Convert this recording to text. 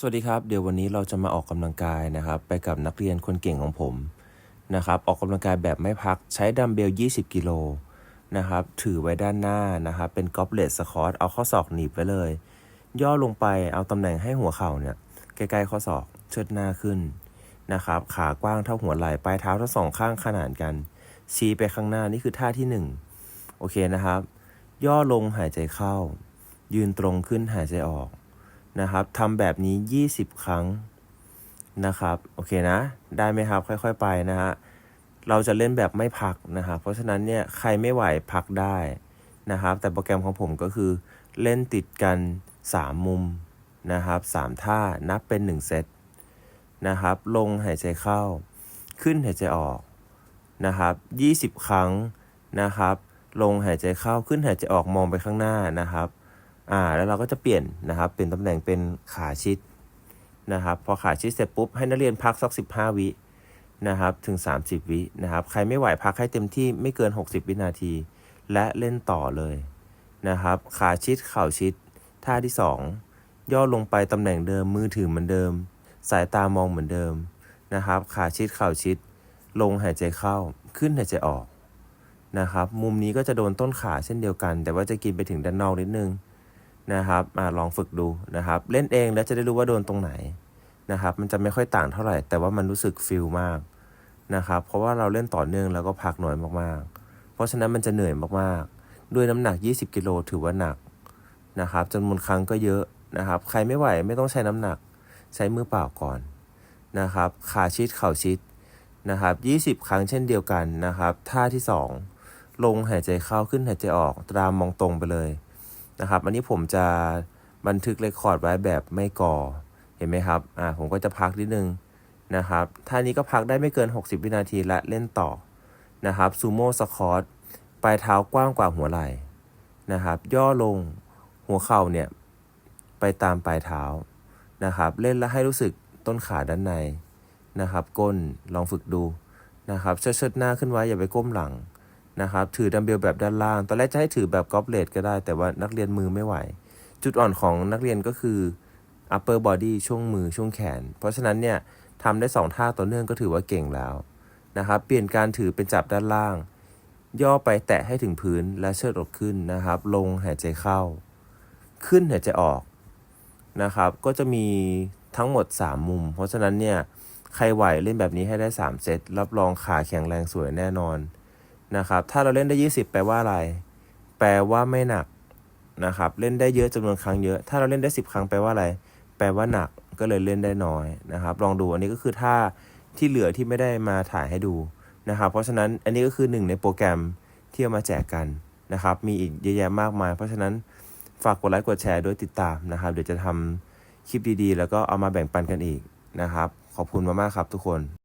สวัสดีครับ เดี๋ยววันนี้เราจะมาออกกำลังกายนะครับ ไปกับนักเรียนคนเก่งของผมนะครับ ออกกำลังกายแบบไม่พักใช้ดัมเบล 20 กิโลนะครับ ถือไว้ด้านหน้านะครับ เป็นกอบเลตสควอตเอาข้อศอกหนีบไว้เลย ย่อลงไปเอาตำแหน่งให้หัวเข่าเนี่ยใกล้ๆข้อศอกเชิดหน้าขึ้นนะครับ ขากว้างเท่าหัวไหล่ปลายเท้าทั้งสองข้างขนานกัน ชี้ไปข้างหน้านี่คือท่าที่หนึ่งโอเคนะครับ ย่อลงหายใจเข้า ยืนตรงขึ้นหายใจออก นะครับทำแบบนี้ 20 ครั้งนะครับ โอเคนะ ได้ไหมครับ ค่อยๆ ไปนะฮะ เราจะเล่นแบบไม่พักนะครับ เพราะฉะนั้นเนี่ย ใครไม่ไหวพักได้นะครับ แต่โปรแกรมของผมก็คือเล่นติดกัน 3 มุมนะครับ3ท่านับเป็น 1 เซตนะครับ ลงหายใจเข้า ขึ้นหายใจออกนะครับ 20 ครั้งนะครับ ลงหายใจเข้า ขึ้นหายใจออก มองไปข้างหน้านะครับ อ่าแล้วเราก็จะเปลี่ยนนะครับเป็นตำแหน่งเป็นขาชิดนะครับพอขาชิดเสร็จปุ๊บให้นักเรียนพักสัก 15 วินะครับถึง 30 วินะครับใครไม่ไหวพักให้เต็มที่ไม่เกิน 60 วินาที และเล่นต่อเลยนะครับขาชิดเข่าชิด ท่าที่ 2 ย่อลงไปตำแหน่งเดิมมือถือเหมือนเดิม สายตามองเหมือนเดิมนะครับขาชิดเข่าชิด ลงหายใจเข้าขึ้นหายใจออกนะครับมุมนี้ก็จะโดนต้นขาเช่นเดียวกัน แต่ว่าจะกินไปถึงด้านนอกนิดนึง นะครับมาลองฝึกดูนะครับ เล่นเองแล้วจะได้รู้ว่าโดนตรงไหนนะครับ มันจะไม่ค่อยต่างเท่าไหร่ แต่ว่ามันรู้สึกฟิลมากนะครับ เพราะว่าเราเล่นต่อเนื่องแล้วก็พักน้อยมากๆ เพราะฉะนั้นมันจะเหนื่อยมากๆ ด้วยน้ำหนัก 20 กิโลถือว่าหนักนะครับจำนวนครั้งก็เยอะนะครับ ใครไม่ไหวไม่ต้องใช้น้ำหนัก ใช้มือเปล่าก่อนนะครับขาชิดเข่าชิดนะครับ 20 ครั้งเช่นเดียวกันนะครับ ท่าที่ 2 ลงหายใจเข้าขึ้นหายใจออกตามมองตรงไปเลย นะครับ อันนี้ผมจะบันทึกเรคคอร์ดไว้แบบไม่ก่อ เห็นไหมครับ อ่า ผมก็จะพักนิดนึงนะครับ ท่านี้ก็พักได้ไม่เกิน 60 วินาทีและเล่นต่อนะครับซูโม่สควอตปลายเท้ากว้างกว่าหัวไหล่นะครับ ย่อลงหัวเข่าเนี่ยไปตามปลายเท้านะครับ เล่นแล้วให้รู้สึกต้นขาด้านในนะครับ ก้นลองฝึกดูนะครับเชิดหน้าขึ้นไว้อย่าไปก้มหลัง นะครับ ถือดัมเบลแบบด้านล่าง ตอนแรกจะให้ถือแบบกอล์ฟเลดก็ได้ แต่ว่านักเรียนมือไม่ไหว จุดอ่อนของนักเรียนก็คือ upper body ช่วงมือช่วงแขน เพราะฉะนั้นเนี่ยทำได้ 2 ท่าต่อเนื่องก็ถือว่าเก่งแล้วนะครับ เปลี่ยนการถือเป็นจับด้านล่าง ย่อไปแตะให้ถึงพื้นและเชิดอกขึ้นนะครับ ลงหายใจเข้า ขึ้นหายใจออกนะครับ ก็จะมีทั้งหมด 3 มุม เพราะฉะนั้นเนี่ยใครไหวเล่นแบบนี้ให้ได้ 3 เซตรับรองขาแข็งแรงสวยแน่นอน นะครับ ถ้าเราเล่นได้ 20 แปลว่าอะไร แปลว่าไม่หนักนะครับ เล่นได้เยอะจำนวนครั้งเยอะ ถ้าเราเล่นได้ 10 ครั้งแปลว่าอะไร แปลว่าหนัก ก็เลยเล่นได้น้อยนะครับ ลองดู อันนี้ก็คือท่าที่เหลือที่ไม่ได้มาถ่ายให้ดูนะครับ เพราะฉะนั้นอันนี้ก็คือหนึ่งในโปรแกรมที่เอามาแจกกันนะครับ มีอีกเยอะแยะมากมาย เพราะฉะนั้นฝากกดไลค์กดแชร์ด้วยติดตามนะครับ เดี๋ยวจะทำคลิปดีๆ แล้วก็เอามาแบ่งปันกันอีกนะครับ ขอบคุณมากๆครับทุกคน